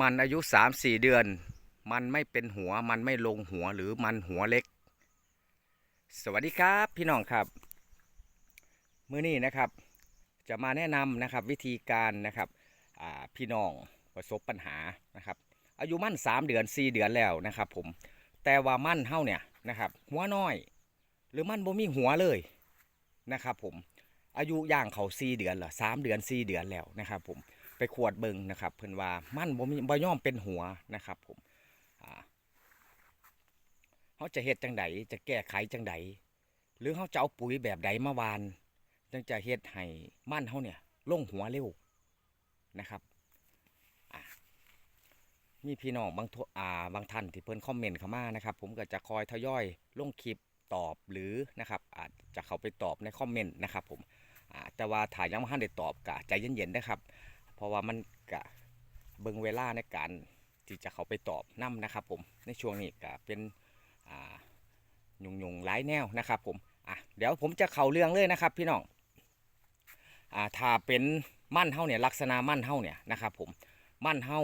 มันอายุสามสี่เดือน มันไม่เป็นหัว มันไม่ลงหัวหรือมันหัวเล็ก สวัสดีครับพี่น้องครับ มื้อนี้นะครับ จะมาแนะนำนะครับวิธีการนะครับพี่น้องประสบปัญหานะครับ อายุมั่นสามเดือนสี่เดือนแล้วนะครับผม แต่ว่ามั่นเฮาเนี่ยนะครับ หัวน้อย หรือมั่นบ่มีหัวเลยนะครับผม อายุย่างเขาสี่เดือนเหรอสามเดือนสี่เดือนแล้วนะครับผม ไปขวดเบิงนะครับ เพิ่นว่ามันบ่มีบ่ย่อมเป็นหัวนะครับ ผมอ่าเขาจะเฮ็ดจังไดจะแก้ไขจังไดหรือเขาจะเอาปุ๋ยแบบใดมาวานจังจะเฮ็ดให้มันเขาเนี่ยลงหัวเร็วนะครับมีพี่น้องบางทอ่าบางท่านที่เพิ่นคอมเมนต์เข้ามานะครับ ผมก็จะคอยทยอยลงคลิปตอบหรือนะครับอาจจะเข้าไปตอบในคอมเมนต์นะครับ ผมแต่ว่าถ่ายยังไม่ทันได้ตอบก็ใจเย็นๆนะครับ เพราะว่ามันกะเบิงเวลาในการที่จะเขาไปตอบนํนะครับผมในช่วงนี้ก็เป็นยุงยุงๆหลายแนวนะครับผมอะเดี๋ยวผมจะเข้าเรื่องเลยนะครับพี่น้องอ่าถ้าเป็นมั่นเฮาเนี่ยลักษณะมั่นเฮาเนี่ยนะครับผมมั่นเฮา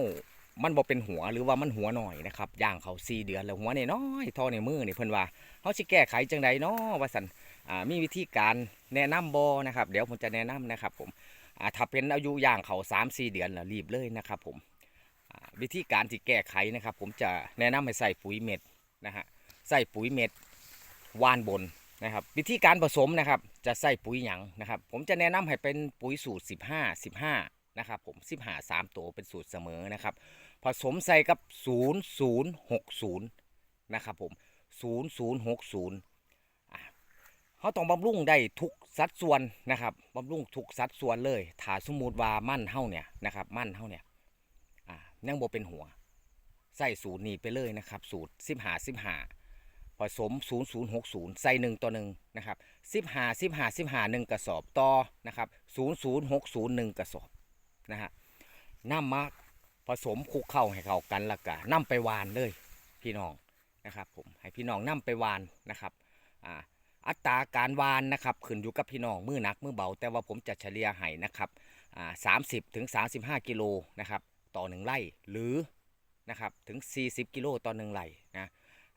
มันบ่เป็นหัวหรือว่ามันหัวหน่อยนะครับย่างเขา4เดือนแล้วหัวเนี่ยน้อยๆเทอในมือนี่เพิ่นว่าเฮาสิแก้ไขจังไดเนาะว่าซั่นอ่ามีวิธีการแนะนำบ่นะครับ เดี๋ยวผมจะแนะนำนะครับผม ถ้าเป็นอายุย่างเขาสามสี่เดือนแล้วรีบเลยนะครับผมวิธีการที่แก้ไขนะครับ ผมจะแนะนำให้ใส่ปุ๋ยเม็ดนะฮะใส่ปุ๋ยเม็ดว่านบนนะครับ วิธีการผสมนะครับ จะใส่ปุ๋ยหยังนะครับ ผมจะแนะนำให้เป็นปุ๋ยสูตร 15 15นะครับผม15 3ตัวเป็นสูตรเสมอนะครับ ผสมใส่กับ 0060นะครับผม0060เขาต้องบำรุงได้ทุก สัดส่วนนะครับบำรุงทุกสัดส่วนเลยถาสมมติว่ามั่นเฮาเนี่ยนะครับมั่นเฮาเนี่ยอ่ายังบ่เป็นหัวใส่สูตรนี้ไปเลยนะครับ สูตรสิบหาสิบหาผสม 0060 ใส่หนึ่งต่อหนึ่งนะครับสิบหาสิบหาสิบหาหนึ่งกระสอบต่อนะครับ0060หนึ่งกระสอบนะฮะน้ำมาผสมคลุกเข้าให้เข้ากันและก็นำไปวานเลยพี่น้องนะครับผมให้พี่น้องนำไปวานนะครับอ่า อัตราการวานนะครับขึ้นอยู่กับพี่น้องมือหนักมือเบา แต่ว่าผมจะเฉลี่ยให้นะครับอ่าสามสิบถึงสาสิบห้ากิโลนะครับต่อหนึ่งไร่หรือนะครับถึง 40 กิโลต่อหนึ่งไร่นะ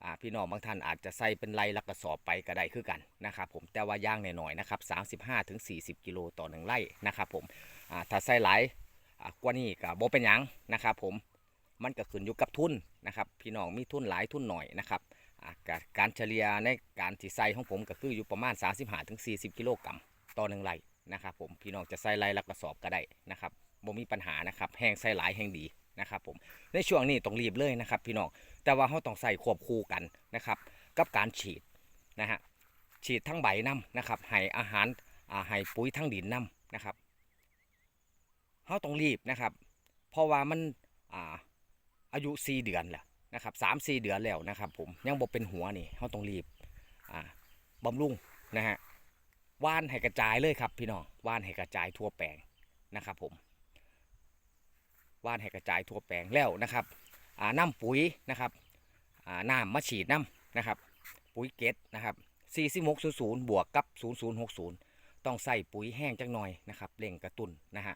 อ่าพี่น้องบางท่านอาจจะใส่เป็นไร่ละกระสอบไปก็ได้คือกันนะครับผมแต่ว่าย่างหน่อยๆนะครับ35ถึง40 กิโลต่อหนึ่งไร่นะครับผมอ่าถ้าใส่หลายอ่ากว่านี้ก็บ่เป็นยังนะครับผมมันก็ขึ้นอยู่กับทุนนะครับพี่น้องมีทุนหลายทุนหน่อยนะครับ อาการการเฉลี่ยในการที่ใส่ของผมก็คืออยู่ประมาณ 35ถึง40 กิโลกรัมต่อหนึ่งไร่นะครับผมพี่น้องจะใส่ไร่ละกระสอบก็ได้นะครับบ่มีปัญหานะครับแห้งใส่หลายแห้งดีนะครับผมในช่วงนี้ต้องรีบเลยนะครับ พี่น้องแต่ว่าเขาต้องใส่ควบคู่กันนะครับกับการฉีดนะฮะฉีดทั้งใบน้ำนะครับให้อาหารให้ปุ๋ยทั้งดินน้ำนะครับเขาต้องรีบนะครับ เพราะว่ามันอาอายุ 4 เดือนแหล้ว นะครับสามสี่เดือนแล้วนะครับ ผมยังบอกเป็นหัวนี่เขาต้องรีบอ่าบำรุงนะฮะว่านให้กระจายเลยครับ พี่น้องว่านให้กระจายทั่วแปลงนะครับ ผมว่านให้กระจายทั่วแปลงแล้วนะครับอ่าน้ำปุ๋ยนะครับอ่าน้ำมาฉีดน้ำนะครับ ปุ๋ยเกตนะครับ4600บวกกับ 0060 ต้องใส่ปุ๋ยแห้งจังหน่อยนะครับเร่งกระตุ้นนะฮะ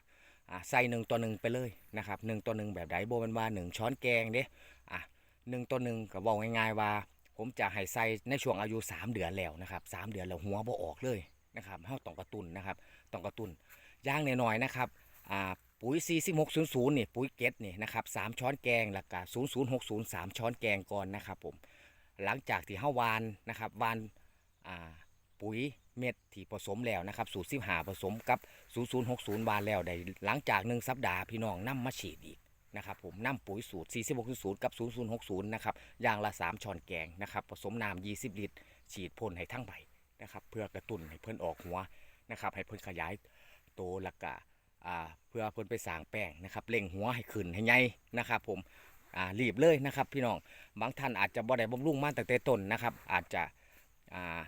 อ่าใส่หนึ่งต่อหนึ่งไปเลยนะครับหนึ่งต่อหนึ่งแบบใดโบเป็นว่าหนึ่งช้อนแกงเด้ หนึ่งตัวหนึ่งก็บอกง่ายๆว่า ผมจะให้ใส่ในช่วงอายุ 3 เดือนแล้วนะครับสามเดือนแล้วหัวบ่ออกเลยนะครับเฮาต้องกระตุนนะครับต้องกระตุนย่างหน้อยๆนะครับอ่าปุ๋ย 4600นี่ปุ๋ยเก็ตนี่นะครับ3ช้อนแกงแล้วก็0060 3ช้อนแกงก่อนนะครับผมหลังจากที่เฮาวานนะครับวานอ่าปุ๋ยเม็ดที่ผสมแล้วนะครับสูตร15ผสมกับ 0060 วานแล้วได้หลังจากหนึ่งสัปดาห์พี่น้องนํมาฉีดอีก นะครับผมน้ำปุ๋ยสูตร 4600 กับ 0060 นะครับยางละ 3ช้อนแกงนะครับผสมน้ำ20 ลิตร ฉีดพ่นให้ทั้งใบนะครับเพื่อกระตุ้นให้เพิ่นออกหัวนะครับให้เพิ่นขยายโตแล้วก็อ่าเพื่อเพิ่นไปสางแป้งนะครับเล่งหัวให้ขึ้นให้ใหญ่นะครับผมอ่ารีบเลยนะครับพี่น้องบางท่านอาจจะบ่ได้บำรุงมาตั้งแต่ต้นนะครับอาจจะอ่า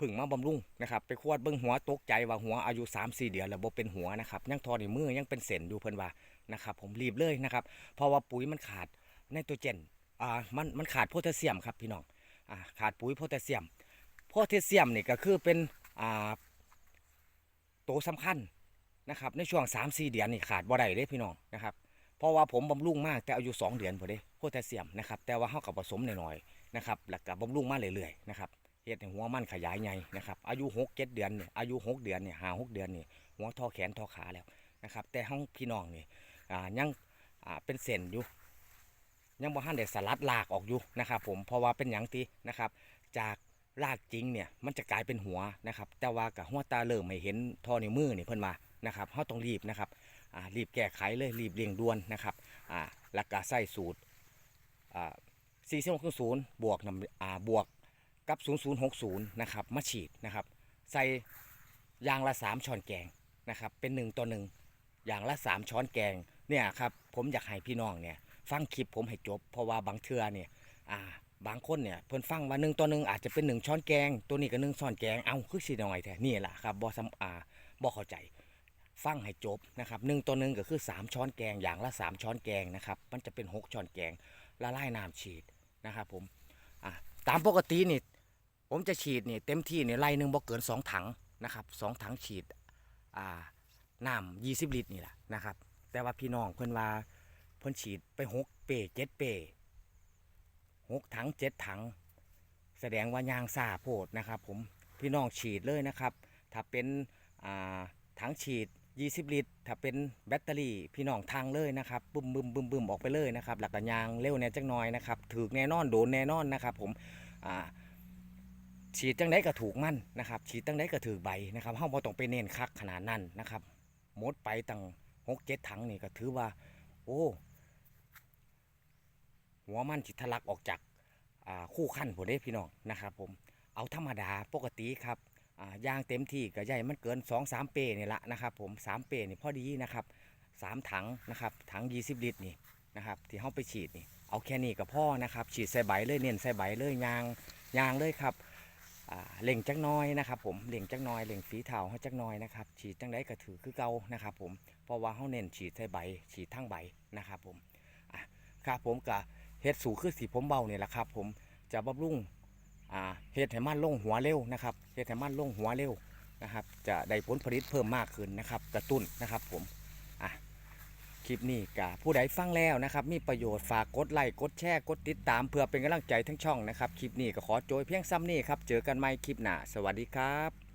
พึ่งมาบำรุงนะครับไปควดเบิ่งหัวตกใจว่าหัวอายุ3-4เดือนแล้วบ่เป็นหัวนะครับยังทอในมือยังเป็นเส้นอยู่เพิ่นว่า นะครับผมรีบเลยนะครับ เพราะว่าปุ๋ยมันขาดไนโตรเจนอ่ามันมันขาดโพแทสเซียมครับพี่น้องอ่าขาดปุ๋ยโพแทสเซียมโพแทสเซียมนี่ก็คือเป็นอ่าตัวสำคัญนะครับในช่วง3-4เดือนนี่ขาดบ่ได้เลยพี่น้องนะครับเพราะว่าผมบำรุงมากแต่อายุ2เดือนพอดีโพแทสเซียมนะครับแต่ว่าเฮากับผสมหน่อยๆนะครับแล้วก็บำรุงมาเรื่อยๆนะครับเฮ็ดให้หัวมันขยายใหญ่นะครับอายุ6 7เดือนเนี่ยอายุ 6 เดือนเนี่ยหา6เดือนนี่หัวท่อแขนท่อขาแล้วนะครับแต่ห้องพี่น้องนี่ อ่ายังอ่าเป็นเส้นอยู่ยังบ่ทันได้สลัดรากออกอยู่นะครับ ผมเพราะว่าเป็นหยังตินะครับ จากรากจริงเนี่ยมันจะกลายเป็นหัวนะครับ แต่ว่ากับหัวตาเริ่มไม่เห็นท่อนิ้วมือนี่เพิ่นมานะครับเฮาต้องรีบนะครับอ่ารีบแก้ไขเลยรีบเร่งด่วนนะครับอ่าแล้วก็ใส่สูตรอ่า4600บวกนำอ่าบวกกับ0060นะครับมาฉีดนะครับ ใส่ยางละ3ช้อนแกงนะครับเป็น1ต่อ1อย่างละ3ช้อนแกง เนี่ยครับผมอยากให้พี่น้องเนี่ยฟังคลิปผมให้จบ เพราะว่าบางเทื่อเนี่ยอ่าบางคนเนี่ยเพิ่นฟังว่าหนึ่งต่อหนึ่งอาจจะเป็นหนึ่งช้อนแกง ตัวนี้ก็หนึ่งช้อนแกงเอาคือสิหน่อยแท้นี่แหละครับบ่ซ้ำอ่าบ่เข้าใจฟังให้จบนะครับหนึ่งต่อหนึ่งก็คือสามช้อนแกงอย่างละสามช้อนแกงนะครับมันจะเป็นหกช้อนแกงละลายน้ำฉีดนะครับผมอ่าตามปกตินี่ผมจะฉีดนี่เต็มที่เนี่ยไล่หนึ่งบ่เกินสองถังนะครับสองถังฉีดอ่าน้ำยี่สิบลิตรนี่แหละนะครับ แต่ว่าพี่น้องเพิ่นว่าเพิ่นฉีดไปหกเปเจ็ดเปหกถังเจ็ดถัง แสดงว่ายางซาโพดนะครับ ผมพี่น้องฉีดเลยนะครับ ถ้าเป็นถังฉีด 20 ลิตร ถ้าเป็นแบตเตอรี่พี่น้องทางเลยนะครับบึมบึมบึมบึมออกไปเลยนะครับ หลักกยางเร็วแน่จังน้อยนะครับถือแน่นอนโดนแน่นอนนะครับ ผมฉีดจังไดก็ถูกมั่นนะครับ ฉีดจังไดก็ถือใบนะครับเฮาบ่ต้องไปเน้นคักขนาดนั้นนะครับหมดไปตั้ง หกเจ็ดถังนี่ก็ถือว่า โอ้หัวมันจิทะลักออกจากคู่ขั้นผมได้พี่น้องนะครับผมเอาธรรมดาปกติครับยางเต็มที่ก็ใหญ่มันเกิน 2 3 เปนี่ละนะครับผม3เปนี่พอดีนะครับ 3 ถังนะครับถัง 20 ลิตรนี่นะครับที่เขาไปฉีดนี่เอาแค่นี้ก็พอนะครับ ฉีดใส่ใบเลยเน้นใส่ใบเลยยางยางเลยครับ เล่งจักน้อยนะครับผมเล่งจักน้อยเล่งฝีเท้าเขาจักน้อยนะครับฉีดจังได้ก็ถือคือเก่านะครับผมเพราะว่าเขาเน้นฉีดใส่ใบฉีดทั้งใบนะครับผมอะครับผมกับเฮ็ดสูคือสีผมเบาเนี่ยแหละครับผมจะบำรุงอ่าเฮ็ดให้มันลงหัวเร็วนะครับเฮ็ดให้มันลงหัวเร็วนะครับจะได้ผลผลิตเพิ่มมากขึ้นนะครับกระตุ้นนะครับผม คลิปนี้กับผู้ใดฟังแล้วนะครับ มีประโยชน์ฝากกดไลค์กดแชร์กดติดตามเพื่อเป็นกำลังใจทั้งช่องนะครับ คลิปนี้ก็ขอโจยเพียงซ้ำนี่ครับ เจอกันใหม่คลิปหน้า สวัสดีครับ